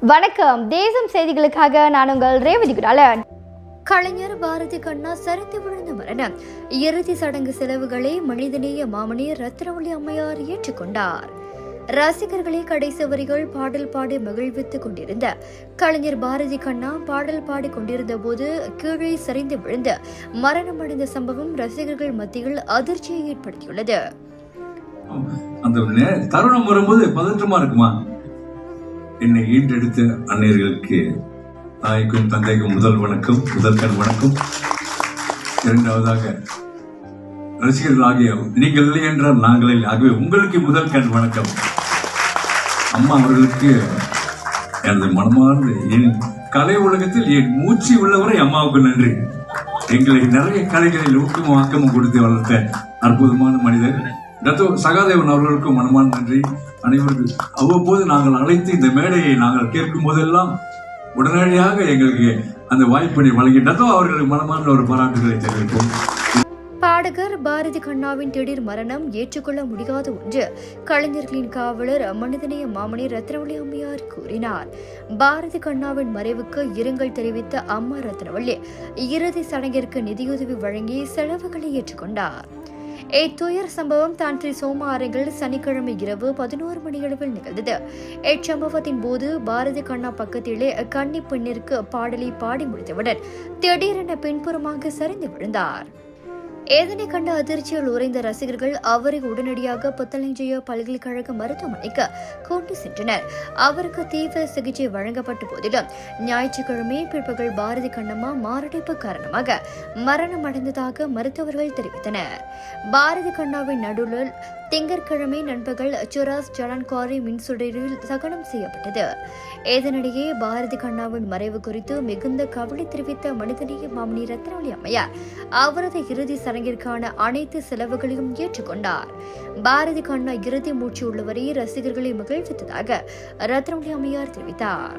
வணக்கம். தேசம் செய்திகளுக்காக நான் உங்கள் ரேவதி குடாலன். கலைஞர் பாரதி கண்ணா சரிந்து விழுந்த மரணம். இறுதி சடங்கு செலவுகளை மனிதநேய மாமணி ரத்னவள்ளி அம்மையார் ஏற்றுக்கொண்டார். ரசிகர்களை கடைசி வரிகள் பாடல் பாடி மகிழ்வித்துக் கொண்டிருந்த கலைஞர் பாரதி கண்ணா பாடல் பாடிக் கொண்டிருந்த போது கீழே சரிந்து விழுந்து மரணமடைந்த சம்பவம் ரசிகர்கள் மத்தியில் அதிர்ச்சியை ஏற்படுத்தியுள்ளது. அந்த தருணம் வரும்போது பதற்றமா இருக்குமா? என்னை ஈண்டெடுத்த அன்னையர்களுக்கு தாய்க்கும் தந்தைக்கும் முதல் வணக்கம் முதல்கண் வணக்கம். இரண்டாவதாக ரசிகர்கள் ஆகிய நீங்கள் இல்லை என்றால் நாங்கள் இல்லை. ஆகவே உங்களுக்கு முதல் கண் வணக்கம். அம்மா அவர்களுக்கு எனது மனமார்ந்த என் கலை உலகத்தில் என் மூச்சு உள்ளவரை அம்மாவுக்கு நன்றி. எங்களை நிறைய கலைகளில் ஊக்கமும் ஆக்கமும் கொடுத்து வளர்த்த அற்புதமான மனிதர் டத்தோ சகாதேவன் அவர்களுக்கும் மனமான நன்றி. அனைவருக்கும் அவ்வப்போது நாங்கள் அழைத்து இந்த மேடையை நாங்கள் கேட்கும் போதெல்லாம் உடனடியாக எங்களுக்கு அந்த வாய்ப்பினை வழங்கி டத்தோ அவர்களுக்கு மனமான ஒரு பாராட்டுகளை தெரிவிப்போம். பாடகர் பாரதி கண்ணாவின் திடீர் மரணம் ஏற்றுக்கொள்ள முடியாத ஒன்று. கலைஞர்களின் காவலர் மனிதநேய மாமணி ரத்னவள்ளி அம்மையார் கூறினார். பாரதி கண்ணாவின் மறைவுக்கு இரங்கல் தெரிவித்த அம்மா ரத்னவள்ளி இறுதி சடங்கிற்கு நிதியுதவி வழங்கி செலவுகளை ஏற்றுக்கொண்டார். இத்துயர் சம்பவம் தான்றி ஸ்ரீ சோம அறைகள் சனிக்கிழமை இரவு பதினோரு மணியளவில் நிகழ்ந்தது. இச்சம்பவத்தின் போது பாரதி கண்ணா பக்கத்திலே கன்னி பெண்ணிற்கு பாடலை பாடி முடித்தவுடன் திடீரென பின்புறமாக சரிந்து விழுந்தார். இதனை கண்ட அதிர்ச்சியில் உறைந்த ரசிகர்கள் அவரை உடனடியாக புத்தலஞ்சய பல்கலைக்கழக மருத்துவமனைக்கு கொண்டு சென்றனர். அவருக்கு தீவிர சிகிச்சை வழங்கப்பட்ட போதிலும் ஞாயிற்றுக்கிழமை பிற்பகல் பாரதி கண்ணம்மா மாரடைப்பு காரணமாக மரணம் அடைந்ததாக மருத்துவர்கள் தெரிவித்தனர். பாரதி கண்ணாவின் நடுவில் திங்கட்கிழமை நண்பகல் சுராஸ் ஜலன்காரி மின்சுடரில் தகனம் செய்யப்பட்டது. இதனிடையே பாரதி கண்ணாவின் மறைவு குறித்து மிகுந்த கவலை தெரிவித்த மனிதநேய மாமணி ரத்னவளி அம்மையார் அவரது இறுதி சடங்கிற்கான அனைத்து செலவுகளையும் ஏற்றுக்கொண்டார். பாரதி கண்ணா இறுதி மூச்சு உள்ளவரை ரசிகர்களை மகிழ்வித்ததாக ரத்னவளி அம்மையார் தெரிவித்தார்.